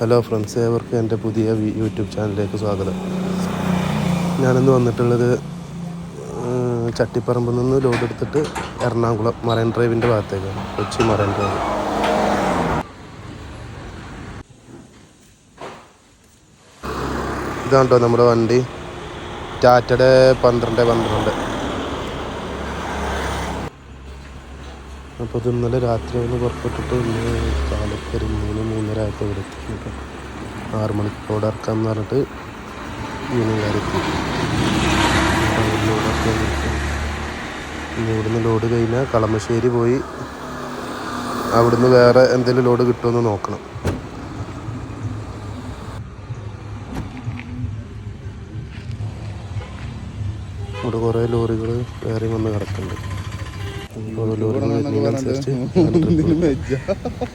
Hello friends ഏവർക്കും എന്റെ പുതിയ യൂട്യൂബ് ചാനലിലേക്ക് സ്വാഗതം. ഞാനിന്ന് വന്നിട്ടുള്ളത് ചട്ടിപ്പറമ്പിൽ നിന്ന് ലോഡ് എടുത്തിട്ട് എറണാകുളം മറൈൻ ഡ്രൈവിന്റെ ഭാഗത്തേക്കാണ് കൊച്ചി മറൈൻ ഡ്രൈവ്. ഇതാണ്ടോ നമ്മുടെ വണ്ടി. ടാറ്റയുടെ പന്ത്രണ്ട് പന്ത്രണ്ട്. അപ്പോൾ അത് ഇന്നലെ രാത്രി ഒന്ന് പുറപ്പെട്ടിട്ട് ഇന്ന് കാലത്ത് മൂന്ന് മൂന്നര ആയപ്പോൾ ഇവിടെ എത്തി കേട്ടോ. ആറ് ഇറക്കാം ഇറക്കാമെന്ന് പറഞ്ഞിട്ട് ലോഡൊക്കെ എടുത്ത് ഇനി ഇവിടുന്ന് ലോഡ് കഴിഞ്ഞാൽ കളമശ്ശേരി പോയി അവിടുന്ന് വേറെ എന്തെങ്കിലും ലോഡ് കിട്ടുമെന്ന് നോക്കണം. ഇവിടെ കുറേ ലോറികൾ വേറെ വന്ന് കിടക്കുന്നുണ്ട്.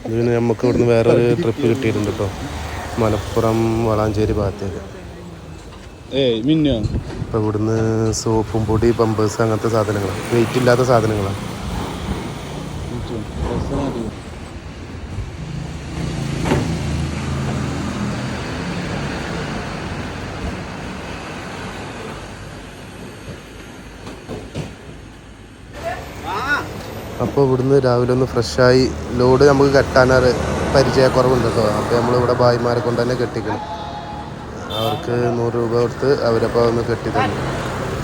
ഇതിന് നമുക്ക് ഇവിടുന്ന് വേറെ ഒരു ട്രിപ്പ് കിട്ടിയിട്ടുണ്ട് കേട്ടോ മലപ്പുറം വളാഞ്ചേരി ഭാഗത്തേക്ക്. അപ്പോൾ ഇവിടുന്ന് സോപ്പും പൊടി പമ്പേഴ്സ് അങ്ങനത്തെ സാധനങ്ങളാണ് വെയിറ്റ് ഇല്ലാത്ത സാധനങ്ങളാണ് അപ്പോൾ ഇവിടുന്ന് രാവിലെ ഒന്ന് ഫ്രഷായി ലോഡ് നമുക്ക് കെട്ടാനൊരു പരിചയക്കുറവുണ്ട് കേട്ടോ അപ്പോൾ നമ്മളിവിടെ ഭായിമാരെ കൊണ്ട് തന്നെ കെട്ടിക്കണം. അവർക്ക് നൂറ് രൂപ കൊടുത്ത് അവരപ്പോൾ ഒന്ന് കെട്ടി തന്നു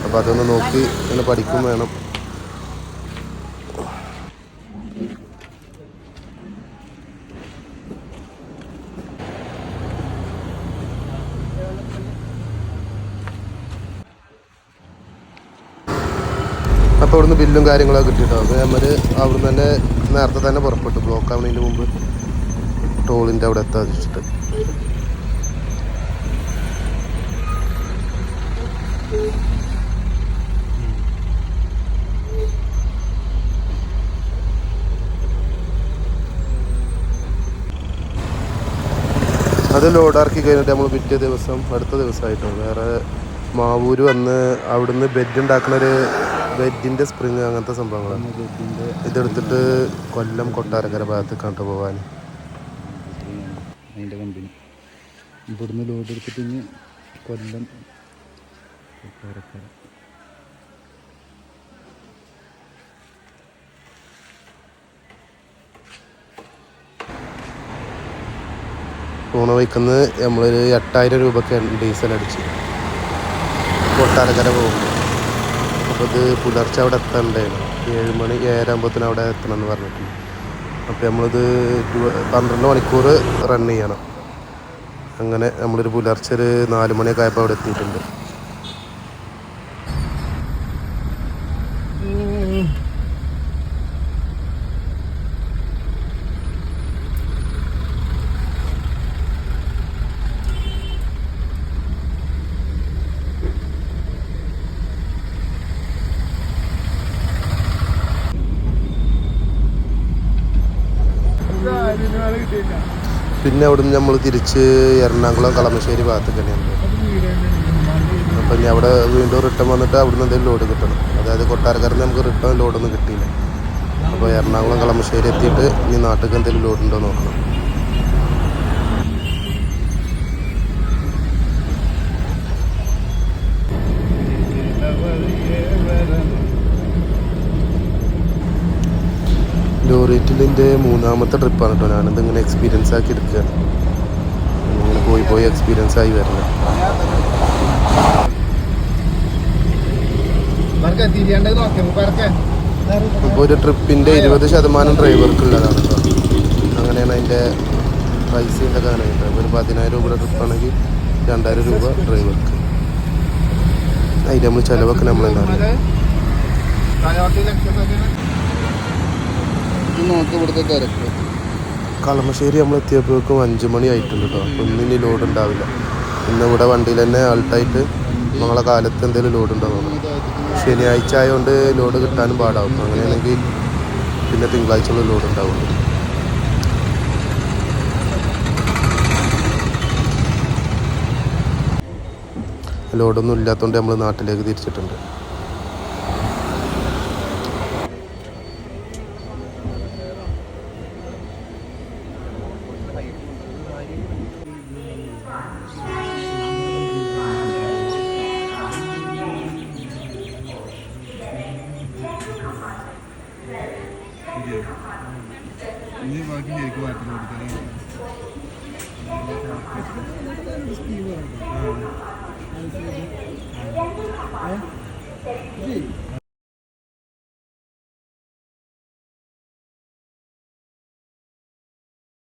അപ്പോൾ അതൊന്ന് നോക്കി ഇങ്ങനെ പഠിക്കും വേണം. അപ്പോൾ അവിടുന്ന് ബില്ലും കാര്യങ്ങളൊക്കെ കിട്ടിയിട്ടോ അപ്പോൾ നമ്മൾ അവിടുന്ന് തന്നെ നേരത്തെ തന്നെ പുറപ്പെട്ടു. ബ്ലോക്ക് ആവുന്നതിന് മുമ്പ് ടോളിന്റെ അവിടെ എത്താൻ വെച്ചിട്ട്. അത് ലോഡ് ഇറക്കി കഴിഞ്ഞിട്ട് നമ്മൾ പിറ്റേ ദിവസം അടുത്ത ദിവസമായിട്ടോ? വേറെ മാവൂര് വന്ന് അവിടുന്ന് ബെഡ് ഉണ്ടാക്കുന്ന ഒരു ബെഡിന്റെ സ്പ്രിങ് അങ്ങനത്തെ സംഭവങ്ങളാണ്. ഇതെടുത്തിട്ട് കൊല്ലം കൊട്ടാരക്കര ഭാഗത്ത് കണ്ടു പോകാൻ അതിന്റെ കമ്പനി. ഇവിടുന്ന് ലോഡ് എടുത്തിട്ട് ഇനി കൊല്ലം കൊട്ടാരക്കര. പോണ വയ്ക്കുന്നത് നമ്മളൊരു എട്ടായിരം രൂപക്ക് ഡീസൽ അടിച്ച്. കൊട്ടാരക്കര പോകും. അപ്പോൾ ഇത് പുലർച്ചെ അവിടെ എത്തണ്ടായിരുന്നു ഏഴ് മണി ഏഴാകുമ്പോഴത്തേനും അവിടെ എത്തണം എന്ന് പറഞ്ഞിട്ടുണ്ട്. അപ്പോൾ നമ്മളിത് പന്ത്രണ്ട് മണിക്കൂർ റൺ ചെയ്യണം. അങ്ങനെ നമ്മളൊരു പുലർച്ചെ ഒരു നാല് മണിയൊക്കെ ആയപ്പോൾ അവിടെ എത്തിയിട്ടുണ്ട്. പിന്നെ അവിടുന്ന് നമ്മൾ തിരിച്ച് എറണാകുളം കളമശ്ശേരി ഭാഗത്തേക്ക് തന്നെയാണ് അപ്പം ഇനി അവിടെ വീണ്ടും റിട്ടേൺ വന്നിട്ട് അവിടുന്ന് എന്തെങ്കിലും ലോഡ് കിട്ടണം. അതായത് കൊട്ടാരക്കാരൻ നമുക്ക് റിട്ടേൺ ലോഡൊന്നും കിട്ടിയില്ല. അപ്പോൾ എറണാകുളം കളമശ്ശേരി എത്തിയിട്ട് ഇനി നാട്ടിലേക്ക് എന്തെങ്കിലും ലോഡ് ഉണ്ടോ നോക്കണം. ലോറിറ്റിലിന്റെ മൂന്നാമത്തെ ട്രിപ്പാണ് കേട്ടോ. ഞാനത് ഇങ്ങനെ എക്സ്പീരിയൻസ് ആക്കി എടുക്കുകയാണ്. ഇങ്ങനെ പോയി പോയി എക്സ്പീരിയൻസ് ആയി വരണം ഇപ്പോൾ ഒരു ട്രിപ്പിന്റെ ഇരുപത് ശതമാനം ഡ്രൈവർക്കുള്ളതാണ് കേട്ടോ. അങ്ങനെയാണ് അതിന്റെ പൈസയുടെ കേട്ടോ. ഒരു പതിനായിരം രൂപയുടെ ട്രിപ്പാണെങ്കിൽ രണ്ടായിരം രൂപ ഡ്രൈവർക്ക്. അതിന്റെ നമ്മൾ ചിലവൊക്കെ നമ്മളെന്താണ്? നോക്കി ഇവിടുത്തെ തിരക്ക്. കളമശ്ശേരി നമ്മൾ എത്തിയപ്പോഴേക്കും അഞ്ച് മണി ആയിട്ടുണ്ട് കേട്ടോ ഒന്നും ഇനി ലോഡ് ഉണ്ടാവില്ല. ഇന്ന് ഇവിടെ വണ്ടിയിൽ തന്നെ ആൾട്ടായിട്ട് നമ്മളെ കാലത്ത് എന്തെങ്കിലും ലോഡ് ഉണ്ടാവും ശനിയാഴ്ച ആയതുകൊണ്ട് ലോഡ് കിട്ടാനും പാടാവും. അങ്ങനെയാണെങ്കിൽ പിന്നെ തിങ്കളാഴ്ച ഉള്ള ലോഡ് ഉണ്ടാവും ലോഡൊന്നും ഇല്ലാത്തതുകൊണ്ട് നമ്മൾ നാട്ടിലേക്ക് തിരിച്ചിട്ടുണ്ട്. ഇനി ബാക്കി ശരിക്കും മാറ്റി കൊടുക്കാൻ സ്കീം